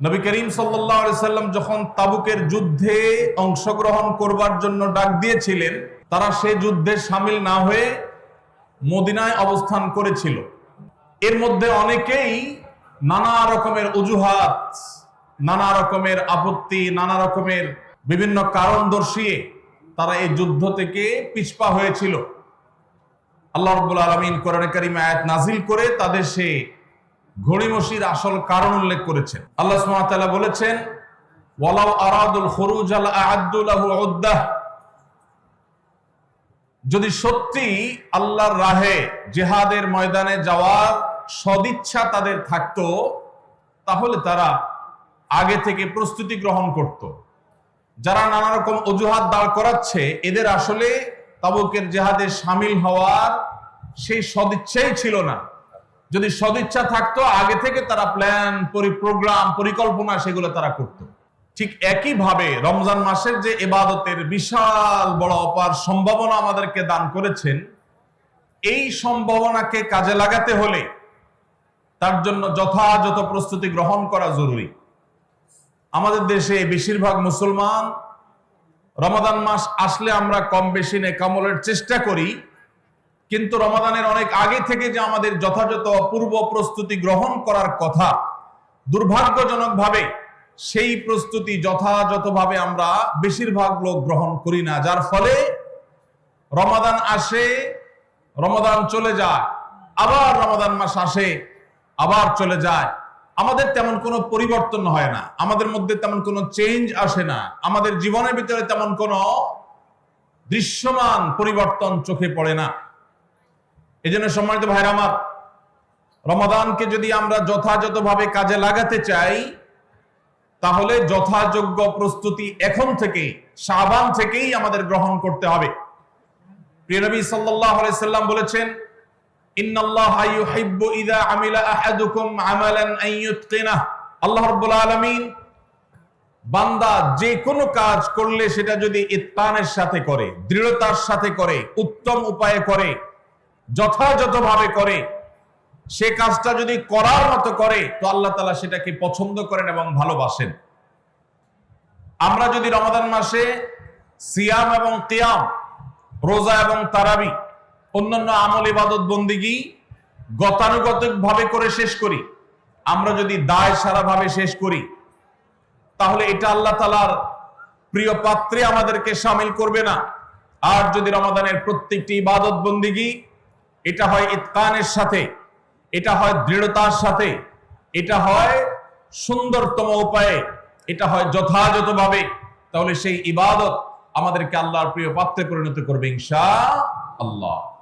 নবী করিম সাল্লাম যখন তাবুকের যুদ্ধে অংশগ্রহণ করবার জন্য ডাক দিয়েছিলেন, তারা সে যুদ্ধে সামিল না হয়ে মদিনায় অবস্থান করেছিল। এর মধ্যে অনেকেই নানা রকমের অজুহাত, নানা রকমের আপত্তি, নানা রকমের বিভিন্ন কারণ দর্শিয়ে তারা এই যুদ্ধ থেকে পিছপা হয়েছিল। আল্লাহ রব্বুল আলমিন কারিম আয়াত নাজিল করে তাদের সে ঘড়িমসির আসল কারণ উল্লেখ করেছেন। আল্লাহ তাআলা বলেছেন, ওয়ালাউ আরাদুল খুরুজ আল যদি সত্যি আল্লাহর রাহে জেহাদের ময়দানে যাওয়ার সদিচ্ছা তাদের থাকতো, তাহলে তারা আগে থেকে প্রস্তুতি গ্রহণ করত। যারা নানা রকম অজুহাত দাঁড় করাচ্ছে, এদের আসলে তাবুকের জেহাদে সামিল হওয়ার সেই সদিচ্ছাই ছিল না। যদি সদিচ্ছা থাকতো, আগে থেকে তারা প্ল্যান প্রোগ্রাম পরিকল্পনা সেগুলো তারা করত। ঠিক একই ভাবে রমজান মাসের যে এবাদতের বিশাল বড় অপার সম্ভাবনা আমাদেরকে দান করেছেন, এই সম্ভাবনাকে কাজে লাগাতে হলে তার জন্য যথাযথ প্রস্তুতি গ্রহণ করা জরুরি। আমাদের দেশে বেশিরভাগ মুসলমান রমাদান মাস আসলে আমরা কম বেশি নেকামলের চেষ্টা করি কিন্তু রমাদানের অনেক আগে থেকে যে আমাদের যথাযথ পূর্ব প্রস্তুতি গ্রহণ করার কথা, দুর্ভাগ্যজনকভাবে সেই প্রস্তুতি যথাযথভাবে আমরা বেশিরভাগ লোক গ্রহণ করি না, যার ফলে রমাদান আসে, রমাদান চলে যায়, আবার রমাদান মাস আসে, আবার চলে যায়। আমাদের তেমন কোনো পরিবর্তন হয় না, আমাদের মধ্যে তেমন কোনো চেঞ্জ আসে না, আমাদের জীবনের ভিতরে তেমন কোনো দৃশ্যমান পরিবর্তন চোখে পড়ে না। এই জন্য সম্মানিত ভাইরা আমার, রমাদানকে যদি আমরা যথাযথভাবে কাজে লাগাতে চাই, তাহলে যথাযোগ্য প্রস্তুতি এখন থেকে সাবান থেকেই আমাদের গ্রহণ করতে হবে। প্রিয় নবী আলাইহি সাল্লাম বলেছেন বান্দা যে কোনো কাজ করলে সেটা যদি ইতকানের সাথে করে, দৃঢ়তার সাথে করে, উত্তম উপায়ে করে যথাযথভাবে করে, সে কাজটা যদি করার মতো করে, তো আল্লাহ তালা সেটাকে পছন্দ করেন এবং ভালোবাসেন। আমরা যদি রমাদান মাসে সিয়াম এবং কিয়াম, রোজা এবং তারাবি, অন্যান্য আমল ইবাদত বন্দিগি গতানুগতিক ভাবে করে শেষ করি, আমরা যদি দায় সারা ভাবে শেষ করি, তাহলে এটা আল্লাহ তালার প্রিয় পাত্রে আমাদেরকে সামিল করবে না। আর যদি রমাদানের প্রত্যেকটি ইবাদত বন্দিগি এটা হয় ইতকানের সাথে, এটা হয় দৃঢ়তার সাথে, এটা হয় সুন্দরতম উপায়ে, এটা হয় যথাযথভাবে। তাহলে সেই ইবাদত আমাদেরকে আল্লাহর প্রিয় পাত্রে পরিণত করবে ইনশা আল্লাহ